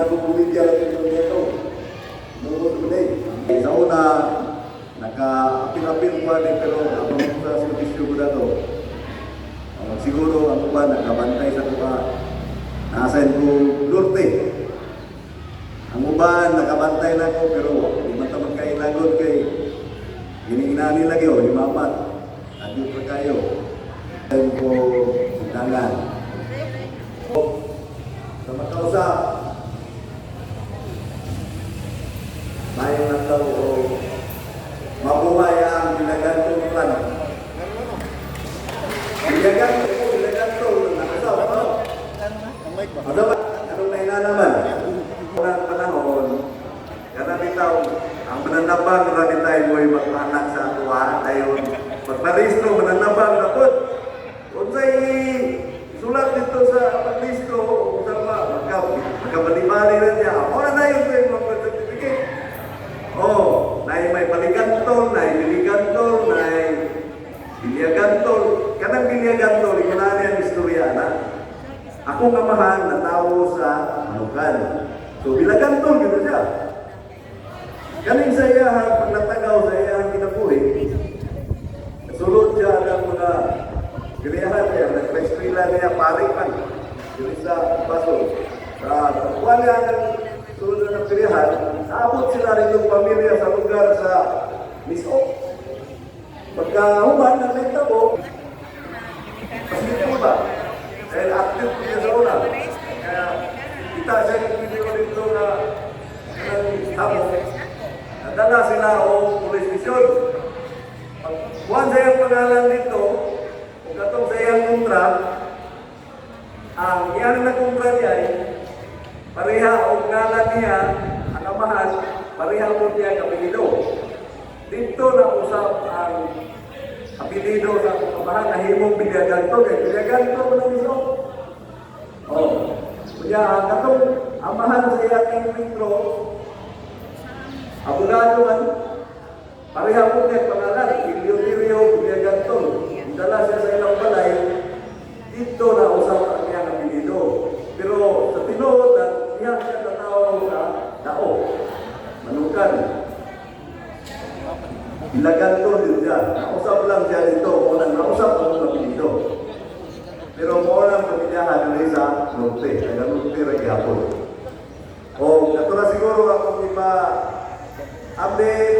nagugulit yan ang kilometro. Noon today. Sa una, naka-apil-apil pa din pero habang sa servisyo ko na to, ah, siguro ako pa nakabantay sa kuha. Nasan ko Norte. Ang uban, nakabantay na ko pero hindi man tamang kailangon kay Giniginani lagi oh, o, limapat. Adiyo pa kayo. Ayun ko, tangan. Mayo na daw o mabuhay ang. Ginagantong ko, ginagantong, nakasap, ano? Ano ba? Anong naina naman? Unang panahon, kana bitaw, ang mananabang rami tayo mo'y magpanak sa tuwa tayo. Pagparisto, mananabang na po. Unsay sulat dito sa? Magka, magkabalibali na niya. Ako na na yun Ako nga mahal na tao sa manukan. So, bilagantol, gito siya. Kaning sa iya, pag natagaw sa iya ang kinabuhi, sulod siya ng mga giliyahan niya, nagpa-eskwela niya, pare pa. Dili sa baso. Sa kuwan niya ang sulod ng giliyahan, naabot sila rin yung pamilya sa lugar sa Miso. Pagka human na may tabo, mas dito ba? Dahil active ko niya sa una. Kaya kita yung video dito na ng tabo. Nadala sila o police station. Pag sa iyang pangalan dito, kung katong sa iyang kontra, ang iyan na kontra niya ay pareha o ngalan niya, ang amahan, pareha mo niya kapilido. Dito na usap ang apelido sa amahan na himong bilyaganto, kay bilyaganto mo na iso. Ang katong amahan sa iyang intro, abogado man, pareha po niya pangalan, Ilio-Ilio Bilyaganton. Dala siya sa ilang balay, dito na usap ang iyang apelido. Pero sa tinuod, niya siya natawag sa dao, manukan. Ilaganto din siya. Nausap lang siya dito, unang nausap ang apelido. Pero mo lang pamilyahan rin sa norte, kaya norte rin yapon. O, kato na siguro ako update, daga kayong